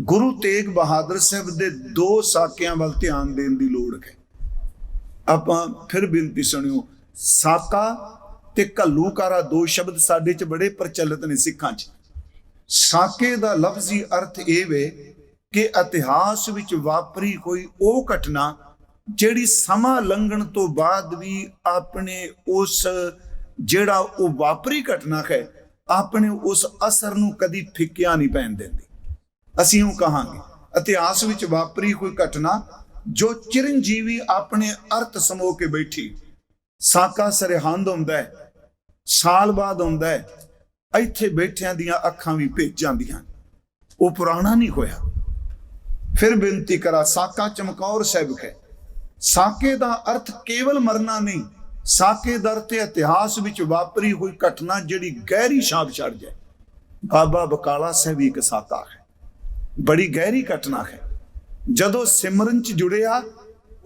ਗੁਰੂ ਤੇਗ ਬਹਾਦਰ ਸਾਹਿਬ ਦੇ ਦੋ ਸਾਕਿਆਂ ਵੱਲ ਧਿਆਨ ਦੇਣ ਦੀ ਲੋੜ ਹੈ। ਆਪਾਂ ਫਿਰ ਬੇਨਤੀ ਸੁਣਿਓ, ਸਾਕਾ ਤੇ ਘੱਲੂਕਾਰਾ ਦੋ ਸ਼ਬਦ ਸਾਡੇ 'ਚ ਬੜੇ ਪ੍ਰਚਲਿਤ ਨੇ ਸਿੱਖਾਂ 'ਚ। ਸਾਕੇ ਦਾ ਲਫ਼ਜ਼ੀ ਅਰਥ ਇਹ ਵੇ ਕਿ ਇਤਿਹਾਸ ਵਿੱਚ ਵਾਪਰੀ ਕੋਈ ਉਹ ਘਟਨਾ ਜਿਹੜੀ ਸਮਾਂ ਲੰਘਣ ਤੋਂ ਬਾਅਦ ਵੀ ਆਪਣੇ ਉਸ, ਜਿਹੜਾ ਉਹ ਵਾਪਰੀ ਘਟਨਾ ਹੈ, ਆਪਣੇ ਉਸ ਅਸਰ ਨੂੰ ਕਦੀ ਫਿੱਕਿਆ ਨਹੀਂ ਪੈਣ ਦਿੰਦੀ। ਅਸੀਂ ਉਹ ਕਹਾਂਗੇ। ਇਤਿਹਾਸ ਵਿੱਚ ਵਾਪਰੀ ਕੋਈ ਘਟਨਾ ਜੋ ਚਿਰੰਜੀਵੀ ਆਪਣੇ ਅਰਥ ਸਮੋ ਕੇ ਬੈਠੀ। ਸਾਕਾ ਸਰਹੰਦ ਹੁੰਦਾ ਹੈ ਸਾਲ ਬਾਅਦ ਹੁੰਦਾ ਹੈ ਇੱਥੇ ਬੈਠਿਆਂ ਦੀਆਂ ਅੱਖਾਂ ਵੀ ਭੇਜ ਜਾਂਦੀਆਂ। ਉਹ ਪੁਰਾਣਾ ਨਹੀਂ ਹੋਇਆ। ਫਿਰ ਬੇਨਤੀ ਕਰਾ, ਸਾਕਾ ਚਮਕੌਰ ਸਾਹਿਬ ਹੈ ਸਾਕੇ ਦਾ ਅਰਥ ਕੇਵਲ ਮਰਨਾ ਨਹੀਂ, ਸਾਕੇ ਦਰ ਤੇ ਇਤਿਹਾਸ ਵਿੱਚ ਵਾਪਰੀ ਹੋਈ ਘਟਨਾ ਜਿਹੜੀ ਗਹਿਰੀ ਛਾਪ ਛੱਡ ਜਾਏ। ਬਾਬਾ ਬਕਾਲਾ ਸਾਹਿਬ ਇੱਕ ਸਾਕਾ ਹੈ। ਬੜੀ ਗਹਿਰੀ ਘਟਨਾ ਹੈ। ਜਦੋਂ ਸਿਮਰਨ ਚ ਜੁੜਿਆ,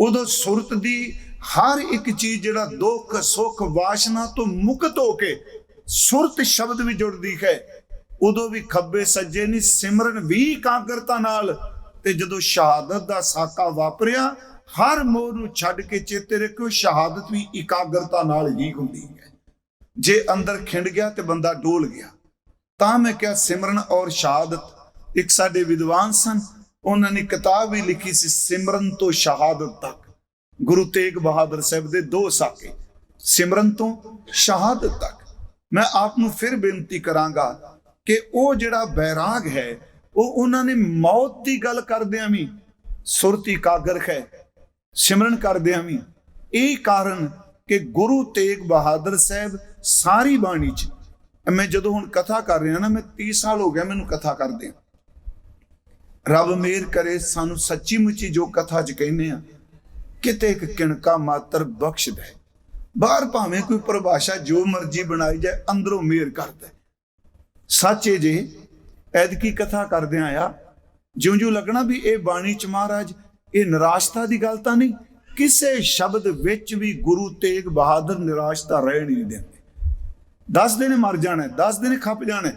ਉਦੋਂ ਸੁਰਤ ਦੀ ਹਰ ਇੱਕ ਚੀਜ਼ ਜਿਹੜਾ ਦੁੱਖ, ਸੁੱਖ, ਵਾਸ਼ਨਾ ਤੋਂ ਮੁਕਤ ਹੋ ਕੇ ਸੁਰਤ ਸ਼ਬਦ ਵੀ ਜੁੜਦੀ ਹੈ। ਉਦੋਂ ਵੀ ਖੱਬੇ ਸੱਜੇ ਨਹੀਂ ਸਿਮਰਨ ਵੀ ਇਕਾਗਰਤਾ ਨਾਲ ਤੇ ਜਦੋਂ ਸ਼ਹਾਦਤ ਦਾ ਸਾਕਾ ਵਾਪਰਿਆ, ਹਰ ਮੋਹ ਨੂੰ ਛੱਡ ਕੇ ਚੇਤੇ ਰੱਖੋ ਸ਼ਹਾਦਤ ਵੀ ਇਕਾਗਰਤਾ ਨਾਲ ਹੀ ਹੁੰਦੀ ਹੈ। ਜੇ ਅੰਦਰ ਖਿੰਡ ਗਿਆ ਤੇ ਬੰਦਾ ਡੋਲ ਗਿਆ, ਤਾਂ ਮੈਂ ਕਿਹਾ ਸਿਮਰਨ ਔਰ ਸ਼ਹਾਦਤ ਇੱਕ ਸਾਡੇ ਵਿਦਵਾਨ ਸਨ, ਉਹਨਾਂ ਨੇ ਕਿਤਾਬ ਵੀ ਲਿਖੀ ਸੀ ਸਿਮਰਨ ਤੋਂ ਸ਼ਹਾਦਤ ਤੱਕ। ਗੁਰੂ ਤੇਗ ਬਹਾਦਰ ਸਾਹਿਬ ਦੇ ਦੋ ਸਾਕੇ, ਸਿਮਰਨ ਤੋਂ ਸ਼ਹਾਦਤ ਤੱਕ। ਮੈਂ ਆਪ ਨੂੰ ਫਿਰ ਬੇਨਤੀ ਕਰਾਂਗਾ ਕਿ ਉਹ ਜਿਹੜਾ ਬੈਰਾਗ ਹੈ, ਉਹ ਉਹਨਾਂ ਨੇ ਮੌਤ ਦੀ ਗੱਲ ਕਰਦਿਆਂ ਵੀ ਸੁਰਤੀ ਕਾਗਰ ਹੈ, ਸਿਮਰਨ ਕਰਦਿਆਂ ਵੀ। ਇਹ ਕਾਰਨ ਕਿ ਗੁਰੂ ਤੇਗ ਬਹਾਦਰ ਸਾਹਿਬ ਸਾਰੀ ਬਾਣੀ ਚ, ਮੈਂ ਜਦੋਂ ਹੁਣ ਕਥਾ ਕਰ ਰਿਹਾ ਨਾ, ਮੈਂ 30 ਸਾਲ ਹੋ ਗਿਆ ਮੈਨੂੰ ਕਥਾ ਕਰਦੇ ਰੱਬ ਮੇਰ ਕਰੇ, ਸਾਨੂੰ ਸੱਚੀ ਮੁੱਚੀ ਜੋ ਕਥਾ ਚ ਕਹਿੰਦੇ ਆ, ਕਿਤੇ ਇੱਕ ਕਿਣਕਾ ਮਾਤਰ ਬਖਸ਼ ਦੇ ਬਾਹਰ ਭਾਵੇਂ ਕੋਈ ਪਰਿਭਾਸ਼ਾ ਜੋ ਮਰਜ਼ੀ ਬਣਾਈ ਜਾਏ, ਅੰਦਰੋਂ ਮੇਰ ਕਰਦਾ ਹੈ। ਸੱਚ ਏ ਜੇ ਐਦਕੀ ਕਥਾ ਕਰਦਿਆਂ ਆ ਜਿਉਂ ਜਿਉਂ ਲੱਗਣਾ ਵੀ ਇਹ ਬਾਣੀ ਚ ਮਹਾਰਾਜ, ਇਹ ਨਿਰਾਸ਼ਤਾ ਦੀ ਗੱਲ ਤਾਂ ਨਹੀਂ, ਕਿਸੇ ਸ਼ਬਦ ਵਿੱਚ ਵੀ ਗੁਰੂ ਤੇਗ ਬਹਾਦਰ ਨਿਰਾਸ਼ਤਾ ਰਹਿ ਨਹੀਂ ਦਿੰਦੇ ਦੱਸਦੇ ਦਿਨ ਮਰ ਜਾਣਾ ਦੱਸਦੇ ਦਿਨ ਖੱਪ ਜਾਣਾ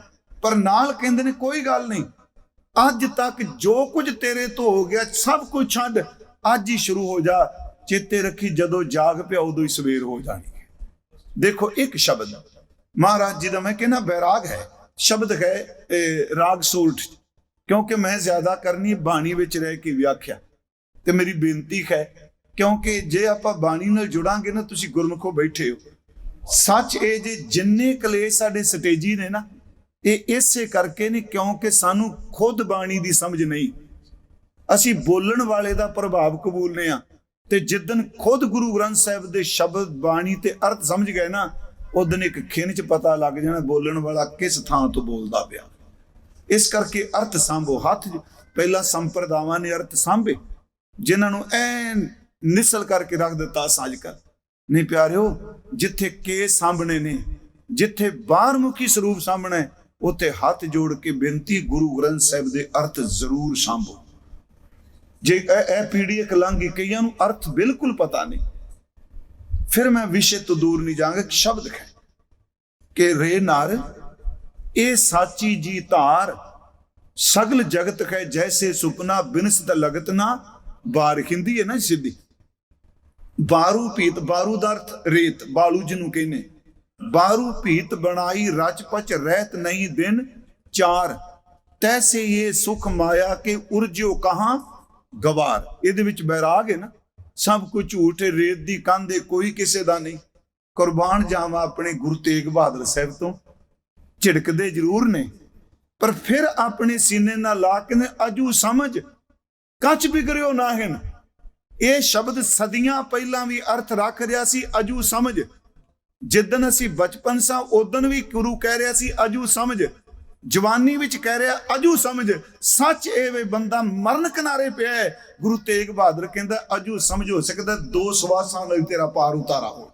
ਪਰ ਨਾਲ ਕਹਿੰਦੇ ਨੇ ਕੋਈ ਗੱਲ ਨਹੀਂ ਅੱਜ ਤੱਕ ਜੋ ਕੁਝ ਤੇਰੇ ਤੋਂ ਹੋ ਗਿਆ, ਸਭ ਕੁਝ ਛੱਡ, ਅੱਜ ਹੀ ਸ਼ੁਰੂ ਹੋ ਜਾ। ਚੇਤੇ ਰੱਖੀ ਜਦੋਂ ਜਾਗ ਪਿਆ, ਉਦੋਂ ਹੀ ਸਵੇਰ ਹੋ ਜਾਣੀ ਹੈ। ਦੇਖੋ, ਇੱਕ ਸ਼ਬਦ, ਮਹਾਰਾਜ ਜੀ ਦਾ ਮੈਂ ਕਹਿੰਦਾ ਬੈਰਾਗ ਹੈ। ਸ਼ਬਦ ਹੈ ਰਾਗ ਸੂਲਟ ਕਿਉਂਕਿ ਮੈਂ ਜ਼ਿਆਦਾ ਕਰਨੀ ਬਾਣੀ ਵਿੱਚ ਰਹਿ ਕੇ ਵਿਆਖਿਆ। ਤੇ ਮੇਰੀ ਬੇਨਤੀ ਹੈ, ਕਿਉਂਕਿ ਜੇ ਆਪਾਂ ਬਾਣੀ ਨਾਲ ਜੁੜਾਂਗੇ ਨਾ, ਤੁਸੀਂ ਗੁਰਮੁਖੋ ਬੈਠੇ ਹੋ। ਸੱਚ ਇਹ ਜੇ ਜਿੰਨੇ ਕਲੇਸ਼ ਸਾਡੇ ਸਟੇਜੀ ਨੇ ਨਾ ਇਹ ਇਸੇ ਕਰਕੇ ਨੇ ਕਿਉਂਕਿ ਸਾਨੂੰ ਖੁਦ ਬਾਣੀ ਦੀ ਸਮਝ ਨਹੀਂ। ਅਸੀਂ ਬੋਲਣ ਵਾਲੇ ਦਾ ਪ੍ਰਭਾਵ ਕਬੂਲਨੇ ਆ ਤੇ ਜਿੱਦਨ ਖੁਦ ਗੁਰੂ ਗ੍ਰੰਥ ਸਾਹਿਬ ਦੇ ਸ਼ਬਦ ਬਾਣੀ ਤੇ ਅਰਥ ਸਮਝ ਗਏ ਨਾ, ਉਦੋਂ ਇੱਕ ਖਿੰਨ ਚ ਪਤਾ ਲੱਗ ਜਾਣਾ ਬੋਲਣ ਵਾਲਾ ਕਿਸ ਥਾਂ ਤੋਂ ਬੋਲਦਾ ਪਿਆ। ਇਸ ਕਰਕੇ ਅਰਥ ਸੰਭੋ, ਹੱਥ 'ਚ ਪਹਿਲਾਂ ਸੰਪਰਦਾਵਾਂ ਨੇ ਅਰਥ ਸੰਭੇ, ਜਿਨ੍ਹਾਂ ਨੂੰ ਐ ਨਿਸਲ ਕਰਕੇ ਰੱਖ ਦਿੱਤਾ ਸਾਜ ਕਰ। ਨਹੀਂ ਪਿਆਰਿਓ, ਜਿੱਥੇ ਕੇ ਸਾਹਮਣੇ ਨੇ, ਜਿੱਥੇ ਬਾਹਰਮੁਖੀ ਸਰੂਪ ਸਾਹਮਣੇ ਹੈ, ਉੱਥੇ ਹੱਥ ਜੋੜ ਕੇ ਬੇਨਤੀ ਗੁਰੂ ਗ੍ਰੰਥ ਸਾਹਿਬ ਦੇ ਅਰਥ ਜ਼ਰੂਰ ਸੰਭੋ। ਜੇ ਇਹ ਪੀੜੀ ਇੱਕ ਲੰਘੀ ਕਈਆਂ ਨੂੰ ਅਰਥ ਬਿਲਕੁਲ ਪਤਾ ਨਹੀਂ। ਫਿਰ ਮੈਂ ਵਿਸ਼ੇ ਤੋਂ ਦੂਰ ਨਹੀਂ ਜਾਵਾਂਗਾ ਇੱਕ ਸ਼ਬਦ ਹੈ ਕਿ ਰੇ ਨਾਰ ਇਹ ਸਾਚੀ ਜੀ ਧਾਰ ਸਗਲ ਜਗਤ ਹੈ ਜੈਸੇ ਸੁਪਨਾ ਬਿਨਸਤ ਲਗਤ ਨਾ ਬਾਰ ਹਿੰਦੀ ਹੈ ਨਾ ਸਿੱਧੀ। ਬਾਰੂ ਪੀਤ ਬਾਰੂ ਦਾ ਅਰਥ ਰੇਤ ਬਾਲੂ ਜਿਹਨੂੰ ਕਹਿੰਦੇ। ਬਾਰੂ ਭੀਤ ਬਣਾਈ ਰਚ ਪਚ ਰਹਿਤ ਨਹੀਂ ਦਿਨ ਚਾਰ। ਤੈਸੇ ਇਹ ਸੁਖ ਮਾਇਆ ਕੇ ਉਰਜੋ ਕਹਾਂ ਗਵਾਰ। ਇਹਦੇ ਵਿੱਚ ਬੈਰਾਗ ਹੈ ਨਾ। ਸਭ ਕੁਝ ਝੂਠ ਹੈ, ਰੇਤ ਦੀ ਕੰਧ ਹੈ, ਕੋਈ ਕਿਸੇ ਦਾ ਨਹੀਂ। ਕੁਰਬਾਨ ਜਾਵਾਂ ਆਪਣੇ ਗੁਰੂ ਤੇਗ ਬਹਾਦਰ ਸਾਹਿਬ ਤੋਂ। ਝਿੜਕਦੇ ਜ਼ਰੂਰ ਨੇ। ਪਰ ਫਿਰ ਆਪਣੇ ਸੀਨੇ ਨਾਲ ਲਾ ਕੇ ਨੇ ਅਜੂ ਸਮਝ। ਕੱਚ ਬਿਗਰਿਓ ਨਾਹਿਨ। ਇਹ ਸ਼ਬਦ ਸਦੀਆਂ ਪਹਿਲਾਂ ਵੀ ਅਰਥ ਰੱਖ ਰਿਹਾ ਸੀ, ਅਜੂ ਸਮਝ। ਜਿੱਦਨ ਅਸੀਂ ਬਚਪਨ ਸਾਂ ਉਦਨ ਵੀ ਗੁਰੂ ਕਹਿ ਰਿਹਾ ਸੀ, ਅਜੂ ਸਮਝ। ਜਵਾਨੀ ਵਿੱਚ ਕਹਿ ਰਿਹਾ, ਅਜੂ ਸਮਝ। ਸੱਚ ਇਹ ਵੇ ਬੰਦਾ ਮਰਨ ਕਿਨਾਰੇ ਪਿਆ ਹੈ। ਗੁਰੂ ਤੇਗ ਬਹਾਦਰ ਕਹਿੰਦਾ, ਅਜੂ ਸਮਝ ਹੋ ਸਕਦਾ ਦੋ ਸਵਾਸਾਂ ਲਈ ਤੇਰਾ ਪਾਰ ਉਤਾਰਾ ਹੋ